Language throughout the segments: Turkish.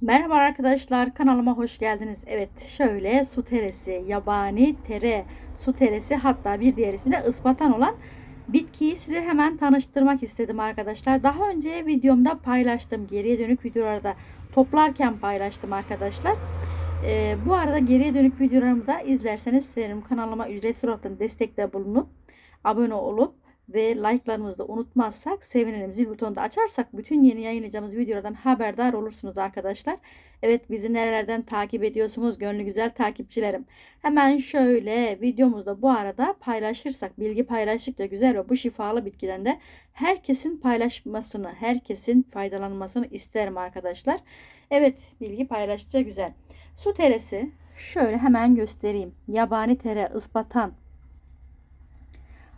Merhaba arkadaşlar kanalıma hoş geldiniz. Evet şöyle su teresi, yabani tere, su teresi hatta bir diğer ismi de ıspatan olan bitkiyi size hemen tanıştırmak istedim arkadaşlar. Daha önce videomda paylaştım. Geriye dönük videolarda toplarken paylaştım arkadaşlar. Ee, bu arada geriye dönük videolarımı da izlerseniz sevinirim. Kanalıma ücretsiz olarak destekte bulunup abone olup ve like'larımızı da unutmazsak sevinirim. Zil butonunu da açarsak bütün yeni yayınlayacağımız videolardan haberdar olursunuz arkadaşlar. Evet bizi nerelerden takip ediyorsunuz gönlü güzel takipçilerim. Hemen şöyle videomuzda bu arada paylaşırsak bilgi paylaştıkça güzel ve bu şifalı bitkiden de herkesin paylaşmasını, herkesin faydalanmasını isterim arkadaşlar. Evet bilgi paylaştıkça güzel. Su teresi şöyle hemen göstereyim. Yabani tere, ıspatan,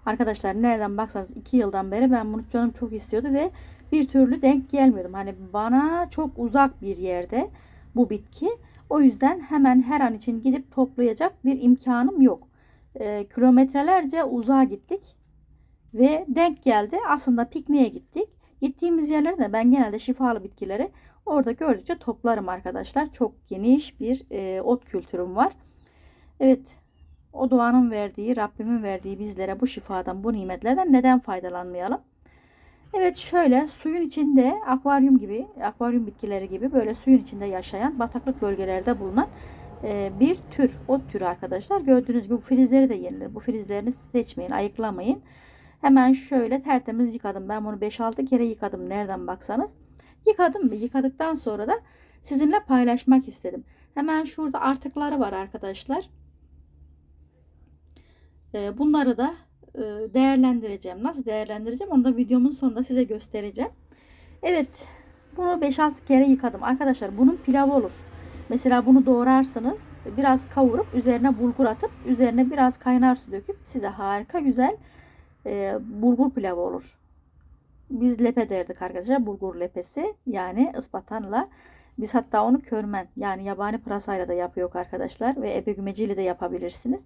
Arkadaşlar nereden baksanız 2 yıldan beri ben bunu canım çok istiyordu ve bir türlü denk gelmiyordum. Hani bana çok uzak bir yerde bu bitki. O yüzden hemen her an için gidip toplayacak bir imkanım yok. E, kilometrelerce uzağa gittik ve denk geldi. Aslında pikniğe gittik. Gittiğimiz yerlerde ben genelde şifalı bitkileri orada gördükçe toplarım arkadaşlar. Çok geniş bir e, ot kültürüm var. Evet o doğanın verdiği, Rabbimin verdiği bizlere bu şifadan, bu nimetlerden neden faydalanmayalım? Evet şöyle suyun içinde akvaryum gibi, akvaryum bitkileri gibi böyle suyun içinde yaşayan bataklık bölgelerde bulunan e, bir tür, o tür arkadaşlar. Gördüğünüz gibi bu filizleri de yenilir. Bu filizlerini seçmeyin, ayıklamayın. Hemen şöyle tertemiz yıkadım. Ben bunu 5-6 kere yıkadım nereden baksanız. Yıkadım mı? Yıkadıktan sonra da sizinle paylaşmak istedim. Hemen şurada artıkları var arkadaşlar. Ee, bunları da e, değerlendireceğim. Nasıl değerlendireceğim onu da videomun sonunda size göstereceğim. Evet bunu 5-6 kere yıkadım. Arkadaşlar bunun pilavı olur. Mesela bunu doğrarsınız. Biraz kavurup üzerine bulgur atıp üzerine biraz kaynar su döküp size harika güzel e, bulgur pilavı olur. Biz lepe derdik arkadaşlar. Bulgur lepesi yani ıspatanla. Biz hatta onu körmen yani yabani pırasayla da yapıyor arkadaşlar ve ebegümeciyle de yapabilirsiniz.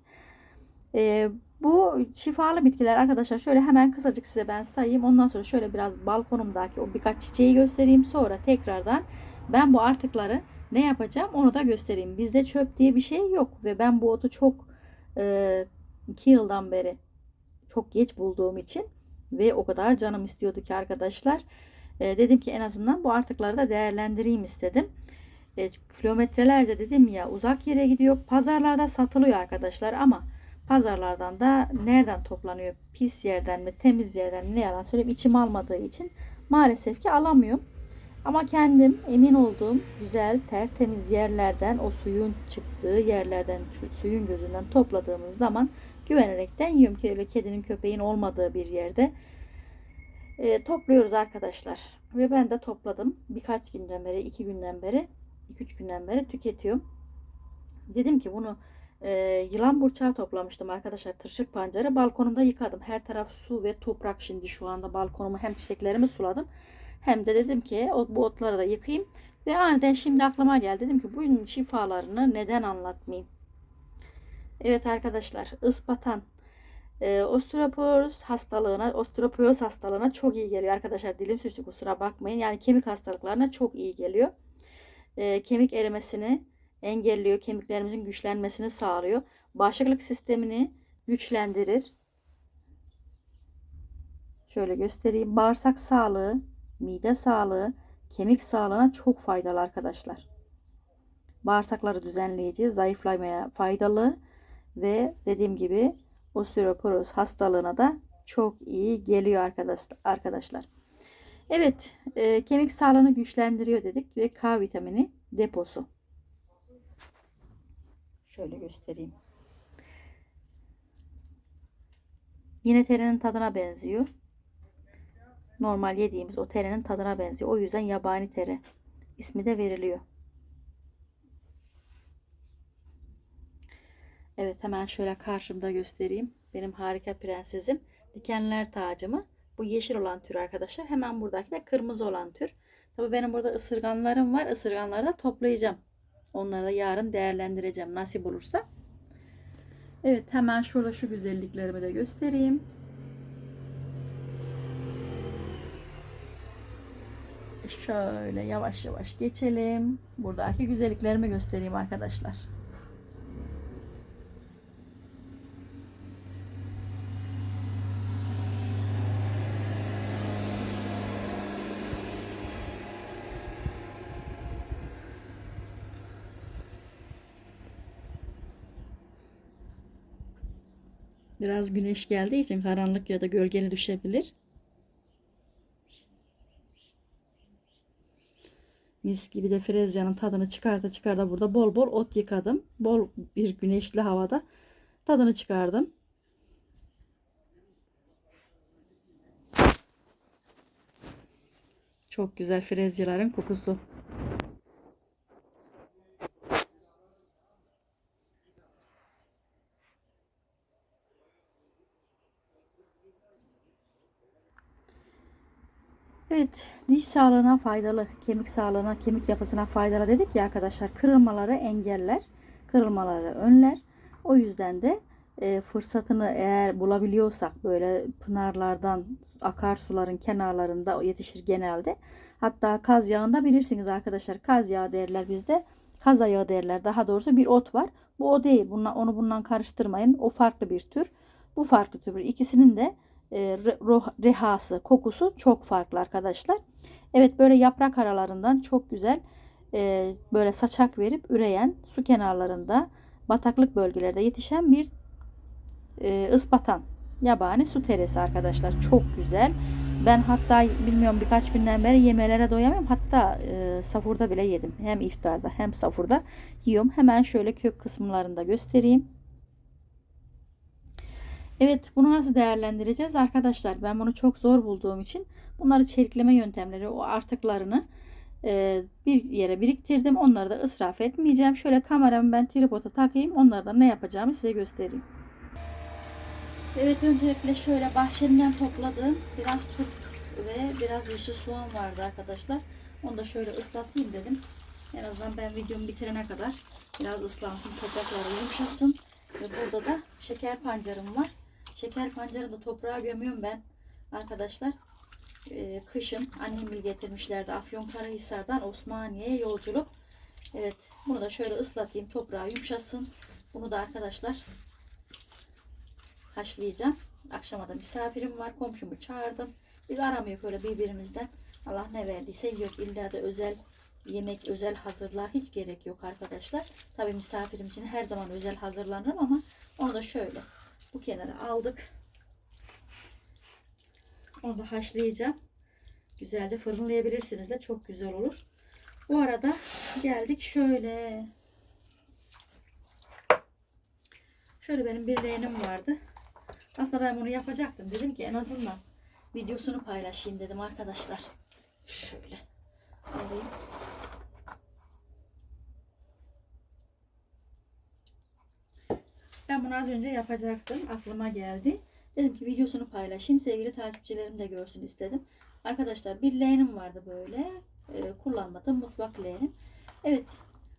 E, bu şifalı bitkiler arkadaşlar şöyle hemen kısacık size ben sayayım. Ondan sonra şöyle biraz balkonumdaki o birkaç çiçeği göstereyim. Sonra tekrardan ben bu artıkları ne yapacağım onu da göstereyim. Bizde çöp diye bir şey yok ve ben bu otu çok e, iki yıldan beri çok geç bulduğum için ve o kadar canım istiyordu ki arkadaşlar. E, dedim ki en azından bu artıkları da değerlendireyim istedim. E, kilometrelerce dedim ya uzak yere gidiyor. Pazarlarda satılıyor arkadaşlar ama Pazarlardan da nereden toplanıyor? Pis yerden mi, temiz yerden mi? Ne yalan söyleyeyim içim almadığı için maalesef ki alamıyorum. Ama kendim emin olduğum güzel tertemiz yerlerden o suyun çıktığı yerlerden suyun gözünden topladığımız zaman güvenerekten yiyorum ki öyle kedinin köpeğin olmadığı bir yerde e, topluyoruz arkadaşlar. Ve ben de topladım. Birkaç günden beri, iki günden beri, iki üç günden beri tüketiyorum. Dedim ki bunu e, yılan burçağı toplamıştım arkadaşlar. Tırşık pancarı. Balkonumda yıkadım. Her taraf su ve toprak şimdi şu anda balkonumu hem çiçeklerimi suladım. Hem de dedim ki bu otları da yıkayayım. Ve aniden şimdi aklıma geldi. Dedim ki bunun şifalarını neden anlatmayayım. Evet arkadaşlar ıspatan e, osteoporoz hastalığına osteoporoz hastalığına çok iyi geliyor arkadaşlar. Dilim suçlu kusura bakmayın. Yani kemik hastalıklarına çok iyi geliyor. E, kemik erimesini engelliyor, kemiklerimizin güçlenmesini sağlıyor. Bağışıklık sistemini güçlendirir. Şöyle göstereyim. Bağırsak sağlığı, mide sağlığı, kemik sağlığına çok faydalı arkadaşlar. Bağırsakları düzenleyici, zayıflamaya faydalı ve dediğim gibi osteoporoz hastalığına da çok iyi geliyor arkadaşlar. Evet, e, kemik sağlığını güçlendiriyor dedik ve K vitamini deposu. Şöyle göstereyim. Yine terenin tadına benziyor. Normal yediğimiz o terenin tadına benziyor. O yüzden yabani tere ismi de veriliyor. Evet hemen şöyle karşımda göstereyim. Benim harika prensesim. Dikenler tacımı. Bu yeşil olan tür arkadaşlar. Hemen buradaki de kırmızı olan tür. Tabi benim burada ısırganlarım var. Isırganları da toplayacağım. Onları da yarın değerlendireceğim nasip olursa. Evet hemen şurada şu güzelliklerimi de göstereyim. şöyle yavaş yavaş geçelim. Buradaki güzelliklerimi göstereyim arkadaşlar. Biraz güneş geldiği için karanlık ya da gölgeli düşebilir. Mis gibi de frezyanın tadını çıkarda çıkarda burada bol bol ot yıkadım. Bol bir güneşli havada tadını çıkardım. Çok güzel frezyaların kokusu. Evet, diş sağlığına faydalı, kemik sağlığına, kemik yapısına faydalı dedik ya arkadaşlar. Kırılmaları engeller, kırılmaları önler. O yüzden de e, fırsatını eğer bulabiliyorsak böyle pınarlardan, akarsuların kenarlarında yetişir genelde. Hatta kaz yağında bilirsiniz arkadaşlar. Kaz yağı derler bizde. Kaz yağı derler. Daha doğrusu bir ot var. Bu o değil. Bunla, onu bundan karıştırmayın. O farklı bir tür. Bu farklı tür. İkisinin de e, re- rehası, kokusu çok farklı arkadaşlar. Evet böyle yaprak aralarından çok güzel e, böyle saçak verip üreyen su kenarlarında bataklık bölgelerde yetişen bir e, ıspatan yabani su teresi arkadaşlar. Çok güzel. Ben hatta bilmiyorum birkaç günden beri yemelere doyamıyorum. Hatta e, safurda bile yedim. Hem iftarda hem safurda yiyorum. Hemen şöyle kök kısımlarında göstereyim. Evet bunu nasıl değerlendireceğiz arkadaşlar? Ben bunu çok zor bulduğum için bunları çelikleme yöntemleri o artıklarını e, bir yere biriktirdim. Onları da ısraf etmeyeceğim. Şöyle kameramı ben tripoda takayım. Onlardan ne yapacağımı size göstereyim. Evet öncelikle şöyle bahçemden topladığım biraz turp ve biraz yeşil soğan vardı arkadaşlar. Onu da şöyle ıslatayım dedim. En azından ben videomu bitirene kadar biraz ıslansın, toprakları yumuşasın. Burada da şeker pancarım var. Şeker pancarını da toprağa gömüyorum ben arkadaşlar. Ee, kışın annem getirmişlerdi Afyonkarahisar'dan Osmaniye'ye yolculuk. Evet bunu da şöyle ıslatayım toprağı yumuşasın. Bunu da arkadaşlar haşlayacağım. Akşama da misafirim var. Komşumu çağırdım. Biz aramıyor böyle birbirimizden. Allah ne verdiyse yok. İlla da özel yemek, özel hazırlığa hiç gerek yok arkadaşlar. Tabii misafirim için her zaman özel hazırlanırım ama onu da şöyle bu kenara aldık. Onu da haşlayacağım. Güzelce fırınlayabilirsiniz de çok güzel olur. Bu arada geldik şöyle. Şöyle benim bir leğenim vardı. Aslında ben bunu yapacaktım. Dedim ki en azından videosunu paylaşayım dedim arkadaşlar. Şöyle alayım. Bunu az önce yapacaktım. Aklıma geldi. Dedim ki videosunu paylaşayım. Sevgili takipçilerim de görsün istedim. Arkadaşlar bir leğenim vardı böyle. E, kullanmadım. Mutfak leğenim. Evet.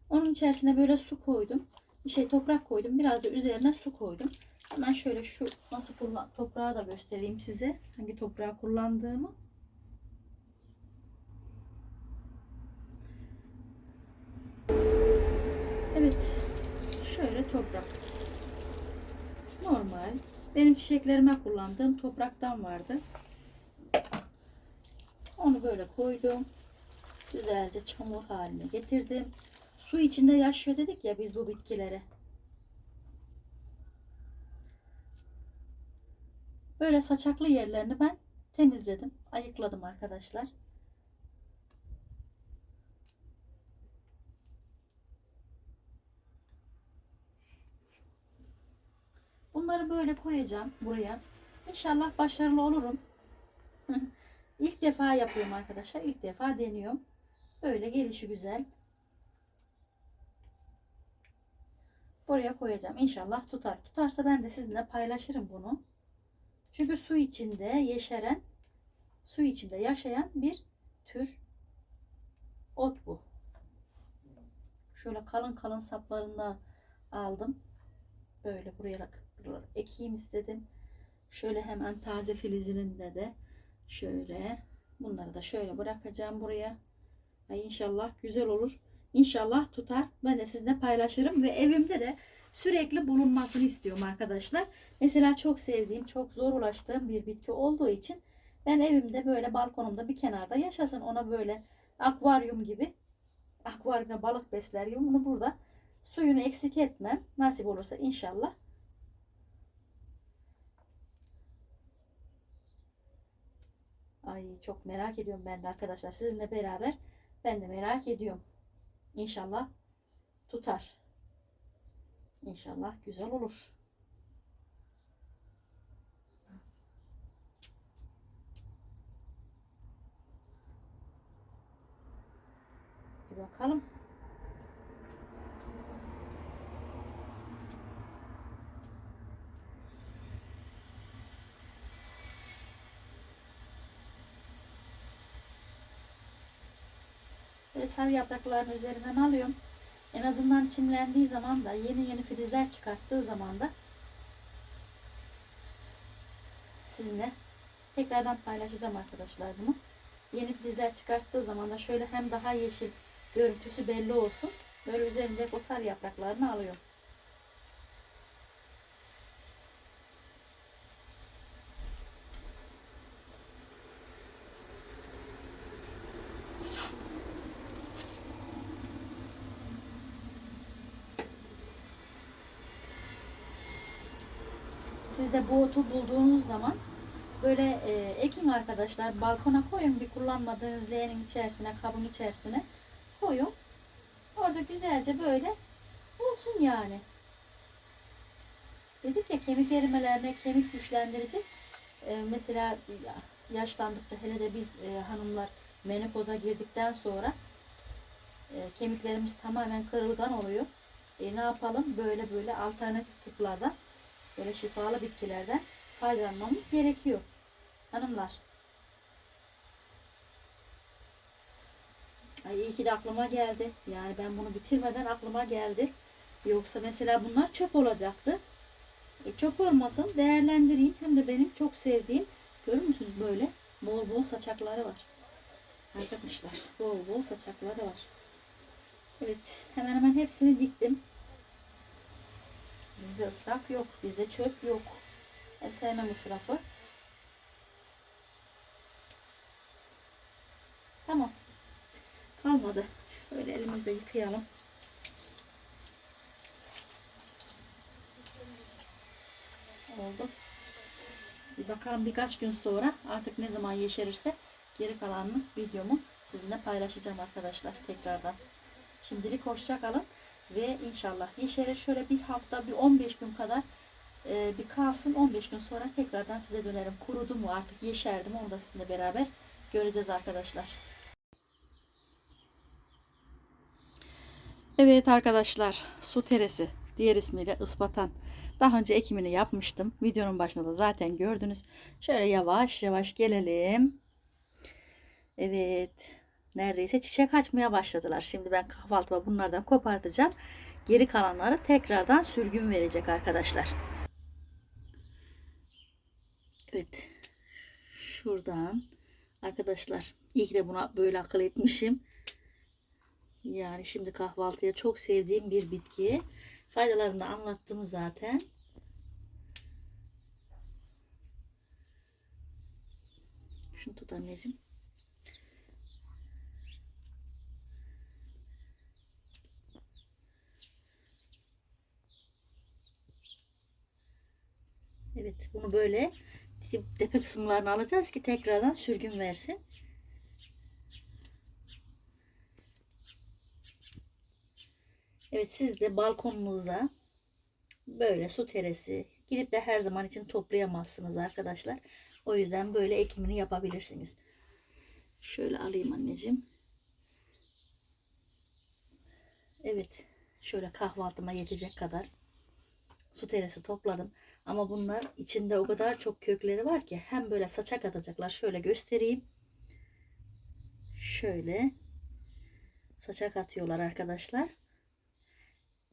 Onun içerisine böyle su koydum. Bir şey toprak koydum. Biraz da üzerine su koydum. Hemen şöyle şu nasıl kullan toprağı da göstereyim size. Hangi toprağı kullandığımı. Evet. Şöyle toprak. Normal. Benim çiçeklerime kullandığım topraktan vardı. Onu böyle koydum. Güzelce çamur haline getirdim. Su içinde yaşıyor dedik ya biz bu bitkilere. Böyle saçaklı yerlerini ben temizledim. Ayıkladım arkadaşlar. Bunları böyle koyacağım buraya. İnşallah başarılı olurum. İlk defa yapıyorum arkadaşlar. İlk defa deniyorum. Böyle gelişi güzel. Buraya koyacağım. İnşallah tutar. Tutarsa ben de sizinle paylaşırım bunu. Çünkü su içinde yeşeren, su içinde yaşayan bir tür ot bu. Şöyle kalın kalın saplarında aldım. Böyle buraya ekeyim istedim. Şöyle hemen taze filizinin de de şöyle Bunları da şöyle bırakacağım buraya. Ay inşallah güzel olur. İnşallah tutar. Ben de sizinle paylaşırım ve evimde de sürekli bulunmasını istiyorum arkadaşlar. Mesela çok sevdiğim, çok zor ulaştığım bir bitki olduğu için ben evimde böyle balkonumda bir kenarda yaşasın. Ona böyle akvaryum gibi akvaryumda balık besler gibi bunu burada suyunu eksik etmem. Nasip olursa inşallah. Ay çok merak ediyorum ben de arkadaşlar. Sizinle beraber ben de merak ediyorum. İnşallah tutar. İnşallah güzel olur. Bir bakalım. Böyle sarı yaprakların üzerinden alıyorum. En azından çimlendiği zaman da yeni yeni filizler çıkarttığı zaman da sizinle tekrardan paylaşacağım arkadaşlar bunu. Yeni filizler çıkarttığı zaman da şöyle hem daha yeşil görüntüsü belli olsun. Böyle üzerinde o sarı yapraklarını alıyorum. Otu bulduğunuz zaman böyle e, ekin arkadaşlar balkona koyun bir kullanmadığınız leğenin içerisine kabın içerisine koyun. Orada güzelce böyle olsun yani. Dedik ya kemik erimelerine kemik güçlendirici e, mesela ya- yaşlandıkça hele de biz e, hanımlar menopoza girdikten sonra e, kemiklerimiz tamamen kırılgan oluyor. E, ne yapalım? Böyle böyle alternatif tıplardan böyle şifalı bitkilerden faydalanmamız gerekiyor. Hanımlar. Ay iyi ki de aklıma geldi. Yani ben bunu bitirmeden aklıma geldi. Yoksa mesela bunlar çöp olacaktı. E çöp olmasın değerlendireyim. Hem de benim çok sevdiğim görür müsünüz böyle bol bol saçakları var. Arkadaşlar bol bol saçakları var. Evet hemen hemen hepsini diktim. Bizde ısraf yok. Bizde çöp yok. E sevmem ısrafı. Tamam. Kalmadı. Şöyle elimizde yıkayalım. Oldu. Bir bakalım birkaç gün sonra artık ne zaman yeşerirse geri kalanını videomu sizinle paylaşacağım arkadaşlar tekrardan. Şimdilik hoşça kalın ve inşallah yeşerir şöyle bir hafta bir 15 gün kadar e, bir kalsın 15 gün sonra tekrardan size dönerim. Kurudu mu artık yeşerdi mi onu da sizinle beraber göreceğiz arkadaşlar. Evet arkadaşlar su teresi diğer ismiyle ıspatan. Daha önce ekimini yapmıştım. Videonun başında da zaten gördünüz. Şöyle yavaş yavaş gelelim. Evet. Neredeyse çiçek açmaya başladılar. Şimdi ben kahvaltıma bunlardan kopartacağım. Geri kalanları tekrardan sürgün verecek arkadaşlar. Evet. Şuradan arkadaşlar iyi ki de buna böyle akıl etmişim. Yani şimdi kahvaltıya çok sevdiğim bir bitki. Faydalarını da anlattım zaten. Şunu tut anneciğim. Evet bunu böyle tepe kısımlarını alacağız ki tekrardan sürgün versin. Evet siz de balkonunuzda böyle su teresi gidip de her zaman için toplayamazsınız arkadaşlar. O yüzden böyle ekimini yapabilirsiniz. Şöyle alayım anneciğim. Evet şöyle kahvaltıma yetecek kadar su teresi topladım. Ama bunlar içinde o kadar çok kökleri var ki hem böyle saçak atacaklar. Şöyle göstereyim. Şöyle saçak atıyorlar arkadaşlar.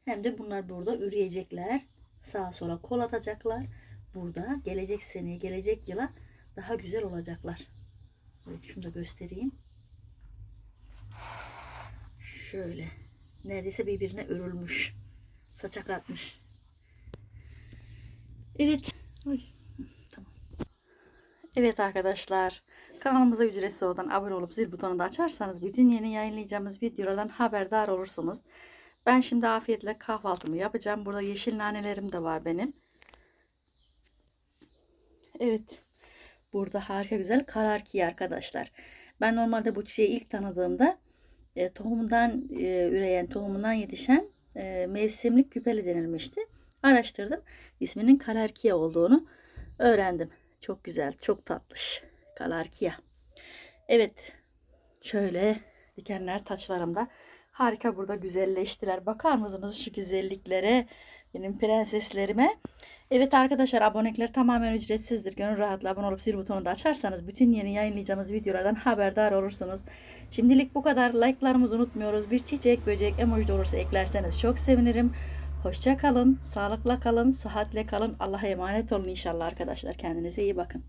Hem de bunlar burada üreyecekler. Sağa sola kol atacaklar. Burada gelecek seneye, gelecek yıla daha güzel olacaklar. Evet şunu da göstereyim. Şöyle. Neredeyse birbirine örülmüş. Saçak atmış. Evet. Evet arkadaşlar. Kanalımıza ücretsiz oradan abone olup zil butonunu da açarsanız bütün yeni yayınlayacağımız videolardan haberdar olursunuz. Ben şimdi afiyetle kahvaltımı yapacağım. Burada yeşil nanelerim de var benim. Evet. Burada harika güzel kararki arkadaşlar. Ben normalde bu çiçeği ilk tanıdığımda e, tohumundan e, üreyen, tohumundan yetişen e, mevsimlik küpeli denilmişti. Araştırdım. İsminin kararkiya olduğunu öğrendim. Çok güzel, çok tatlış. Kalarkiya. Evet. Şöyle dikenler taçlarımda harika burada güzelleştiler. Bakar mısınız şu güzelliklere? Benim prenseslerime. Evet arkadaşlar abonelikler tamamen ücretsizdir. Gönül rahatla abone olup zil butonunu da açarsanız bütün yeni yayınlayacağımız videolardan haberdar olursunuz. Şimdilik bu kadar. Like'larımızı unutmuyoruz. Bir çiçek, böcek, emoji de olursa eklerseniz çok sevinirim. Hoşça kalın, sağlıkla kalın, sıhhatle kalın. Allah'a emanet olun inşallah arkadaşlar. Kendinize iyi bakın.